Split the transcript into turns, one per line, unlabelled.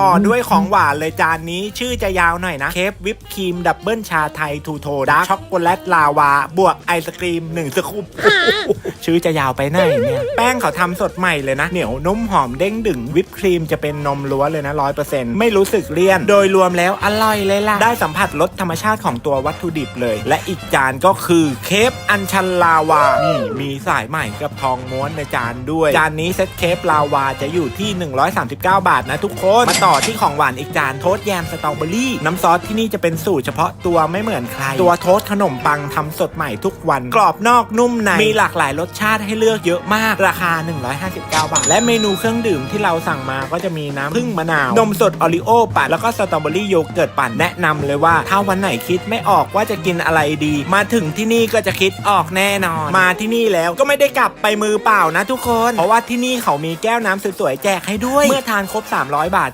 ต่อด้วยของหวานเลยจานนี้ชื่อจะยาวหน่อยนะ เคฟวิปครีมดับเบิลชาไทยทูโทดาร์กช็อกโกแลตลาวา บวกไอศครีม1สกูปชื่อจะยาวไปไหนเนี่ย แป้งเขาทำสดใหม่เลยนะ เหนียวนุ่มหอมเด้งดึงวิปครีมจะเป็นนมล้วนเลยนะร้อยเปอร์เซ็นต์ไม่รู้สึกเลี่ยน โดยรวมแล้วอร่อยเลยล่ะ ได้สัมผัสรสธรรมชาติของตัววัตถุดิบเลย และอีกจานก็คือเคฟอัญชันลาวานี่มีสายใหม่กับทองม้วนในจานด้วย จานนี้เซ็ตเคฟลาวาจะอยู่ที่ 139 บาทนะทุกคนมาต่อที่ของหวานอีกจานโทสต์แยมสตรอเบอรี่ น้ำซอสที่นี่จะเป็นสูตรเฉพาะตัวไม่เหมือนใคร ตัวโทสต์ขนมปังทำสดใหม่ทุกวัน กรอบนอกนุ่มใน มีหลากหลายรสชาติให้เลือกเยอะมาก ราคา 159 บาท และเมนูเครื่องดื่มที่เราสั่งมาก็จะมีน้ำผึ้งมะนาว นมสดออริโอปั่น แล้วก็สตรอเบอรี่โยเกิร์ตปั่น แนะนำเลยว่า ถ้าวันไหนคิดไม่ออกว่าจะกินอะไรดี มาถึงที่นี่ก็จะคิดออกแน่นอน มาที่นี่แล้วก็ไม่ได้กลับไปมือเปล่านะทุกคน เพราะว่าที่นี่เขามีแก้วน้ำสวยๆแจกให้ด้วย เมื่อทานครบ 300 บาท